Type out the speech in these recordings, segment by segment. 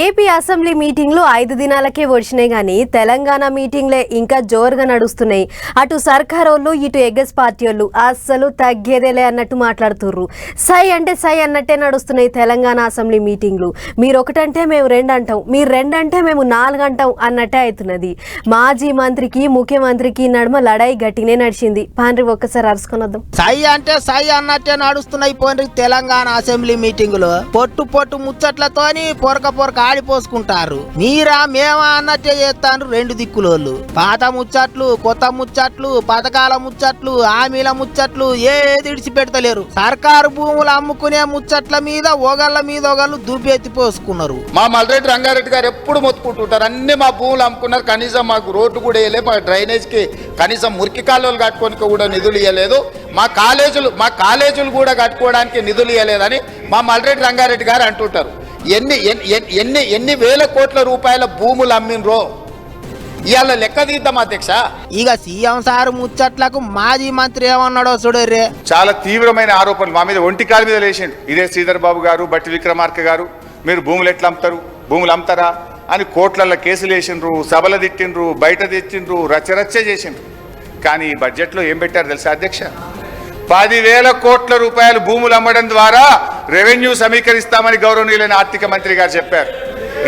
AP assembly మీటింగ్లు ఐదు దినాలకే వచ్చినాయి కానీ తెలంగాణ మీటింగ్లే ఇంకా జోరుగా నడుస్తున్నాయి. అటు సర్కారోళ్ళు ఇటు ఎగ్గస్ పార్టీ వాళ్ళు అస్సలు తగ్గేదేలే అన్నట్టు మాట్లాడుతుర్రు. సై అంటే సై అన్నట్టే నడుస్తున్నాయి తెలంగాణ అసెంబ్లీ మీటింగ్లు. మీరు ఒకటంటే మేము రెండు అంటాం మీరు రెండంటే మేము నాలుగు అంటాం అన్నట్టే అవుతున్నది మాజీ మంత్రికి ముఖ్యమంత్రికి నడుమ లడాయి గట్టినే నడిచింది. పాండ్రి ఒక్కసారి అరుచుకొని వద్దాం సై అంటే సై అన్నట్టే నడుస్తున్నాయి పోండ్రి తెలంగాణ అసెంబ్లీ మీటింగులు. పొట్టు పొట్టు ముచ్చట్లతోని పొరక పొరక ఆడిపోసుకుంటారు మీరా మేమా అన్నట్టే చేస్తాను రెండు దిక్కులోళ్ళు. పాత ముచ్చట్లు కొత్త ముచ్చట్లు పథకాల ముచ్చట్లు హామీల ముచ్చట్లు ఏది ఇడిచిపెడతలేరు. సర్కారు భూములు అమ్ముకునే ముచ్చట్ల మీద ఒకళ్ళ మీద ఒకళ్ళు దుబ్బెత్తి పోసుకున్నారు. మా మల్రెడ్డి రంగారెడ్డి గారు ఎప్పుడు మొత్తుకుంటుంటారు. అన్ని మా భూములు అమ్ముకున్నారు. కనీసం మాకు రోడ్డు కూడా వేయలేదు మా డ్రైనేజ్కి కనీసం మురికి కాలువలు కట్టుకోనికి కూడా నిధులు ఇవ్వలేదు మా కాలేజీలు మా కాలేజీలు కూడా కట్టుకోవడానికి నిధులు ఇవ్వలేదని మా మల్రెడ్డి రంగారెడ్డి గారు అంటుంటారు. ఎన్ని ఎన్ని- ఎన్ని వేల కోట్ల రూపాయల భూములు అమ్మినరో ఇవాళ లెక్క తీద్దాం అధ్యక్ష. ఇక సీఎం సార్ ముచ్చట్లకు మాజీ మంత్రి ఏమన్నాడో చూడర్రే? చాలా తీవ్రమైన ఆరోపణలు మా మీద ఒంటి కాలు మీద లేచిండు. ఇదే శ్రీధర్ బాబు గారు బట్టి విక్రమార్క గారు. మీరు భూములు ఎట్లా అమ్ముతారు? భూములు అమ్ముతారా? అని కోట్లల్లో కేసులు వేసిండ్రు సభలు తిట్టిండ్రు బయట తెచ్చిండ్రు రచ్చరచ్చ చేసిండ్రు. కానీ ఈ బడ్జెట్లో ఏం పెట్టారు తెలుసా అధ్యక్ష? పదివేల కోట్ల రూపాయలు భూములు అమ్మడం ద్వారా రెవెన్యూ సమీకరిస్తామని గౌరవనీయులైన ఆర్థిక మంత్రి గారు చెప్పారు.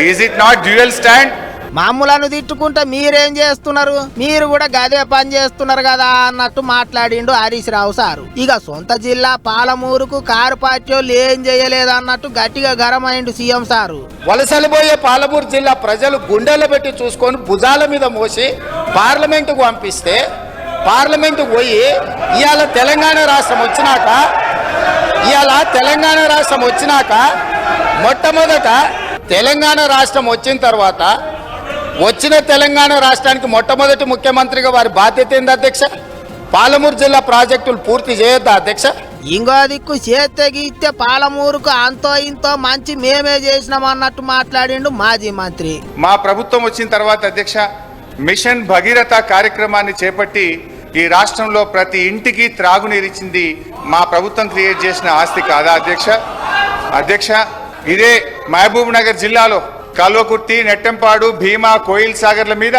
Is it not dual stand మామూలను తిట్టుకుంటే మీరేం చేస్తున్నారు? మీరు కూడా గదే పని చేస్తున్నారు కదా అన్నట్టు మాట్లాడిండు హరీష్ రావు సారు. ఇక సొంత జిల్లా పాలమూరుకు కారు పార్టీ వాళ్ళు ఏం చేయలేదు అన్నట్టు గట్టిగా గరమైండు సీఎం సారు. వలసలు పోయే పాలమూరు జిల్లా ప్రజలు గుండెల్లో పెట్టి చూసుకొని భుజాల మీద మోసి పార్లమెంటుకు పంపిస్తే పార్లమెంటుకు పోయి ఇవాళ తెలంగాణ రాష్ట్రం వచ్చినాక ఇవాళ తెలంగాణ రాష్ట్రం వచ్చినాక మొట్టమొదట తెలంగాణ రాష్ట్రం వచ్చిన తర్వాత వచ్చిన తెలంగాణ రాష్ట్రానికి మొట్టమొదటి ముఖ్యమంత్రిగా వారి బాధ్యత ఏంది అధ్యక్ష? పాలమూరు జిల్లా ప్రాజెక్టులు పూర్తి చేయొద్దా అధ్యక్ష? ఇంకో దిక్కు చేస్తే గీస్తే పాలమూరుకు అంతో ఇంతో మంచి మేమే చేసినాం అన్నట్టు మాట్లాడిండు మాజీ మంత్రి. మా ప్రభుత్వం వచ్చిన తర్వాత అధ్యక్ష మిషన్ భగీరథ కార్యక్రమాన్ని చేపట్టి ఈ రాష్ట్రంలో ప్రతి ఇంటికి త్రాగునీరిచ్చింది మా ప్రభుత్వం క్రియేట్ చేసిన ఆస్తి కాదా అధ్యక్ష? అధ్యక్ష ఇదే మహబూబ్ నగర్ జిల్లాలో కల్వకుర్తి నెట్టెంపాడు భీమా కోయిల్ సాగర్ల మీద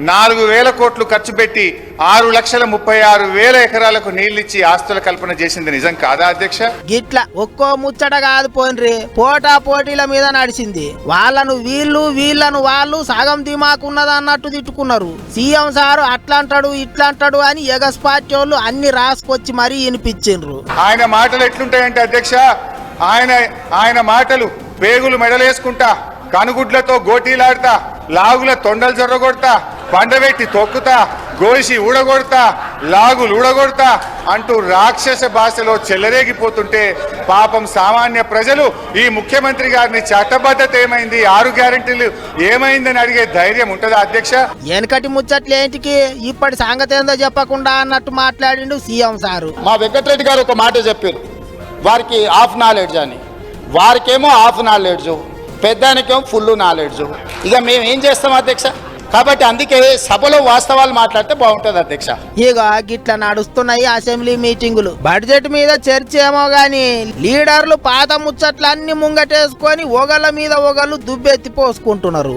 నాలుగు వేల కోట్లు ఖర్చు పెట్టి ఆరు లక్షల ముప్పై ఆరు వేల ఎకరాలకు నీళ్ళిచ్చి ఆస్తుల కల్పన చేసింది నిజం కాదా అధ్యక్ష? గిట్ల ఒక్కో ముచ్చట కాదు పోన్రి. పోటా పోటీల మీద నడిచింది. వాళ్ళను వీళ్ళు వీళ్ళను వాళ్ళు సగం దిమాకున్నది అన్నట్టు తిట్టుకున్నారు. సీఎం సారు అట్లంటాడు ఇట్లంటాడు అని ఎగస్ పార్టీ వాళ్ళు అన్ని రాసుకొచ్చి మరీ వినిపించిండ్రు. ఆయన మాటలు ఎట్లుంటాయంటే అధ్యక్ష ఆయన ఆయన మాటలు పేగులు మెడలేసుకుంటా కనుగుడ్లతో గోటీలాడతా లాగుల తొండలు జొర్రగొడతా పండబెట్టి తొక్కుతా గోసి ఊడగొడతా లాగులు ఊడగొడతా అంటూ రాక్షస భాషలో చెలరేగిపోతుంటే పాపం సామాన్య ప్రజలు ఈ ముఖ్యమంత్రి గారిని చట్టబద్ధత ఏమైంది? ఆరు గ్యారెంటీలు ఏమైందని అడిగే ధైర్యం ఉంటుందా అధ్యక్ష? వెనకటి ముచ్చట్లు ఏంటికి ఇప్పటి సంగతి ఏందో చెప్పకుండా అన్నట్టు మాట్లాడిండు సీఎం సారు. మా వెంకటరెడ్డి గారు ఒక మాట చెప్పారు. వారికి హాఫ్ నాలెడ్జ్ అని. వారికేమో హాఫ్ నాలెడ్జ్. పెద్దానికేమో ఫుల్ నాలెడ్జ్. ఇక మేము ఏం చేస్తాం అధ్యక్ష? కాబట్టి అందుకే సభలో వాస్తవాలు మాట్లాడితే బాగుంటుంది అధ్యక్ష. ఇక గిట్ల నడుస్తున్నాయి అసెంబ్లీ మీటింగులు. బడ్జెట్ మీద చర్చ ఏమో గాని లీడర్లు పాత ముచ్చట్లన్నీ ముంగటేసుకొని ఒకళ్ళ మీద ఒకళ్ళు దుబ్బెత్తి పోసుకుంటున్నారు.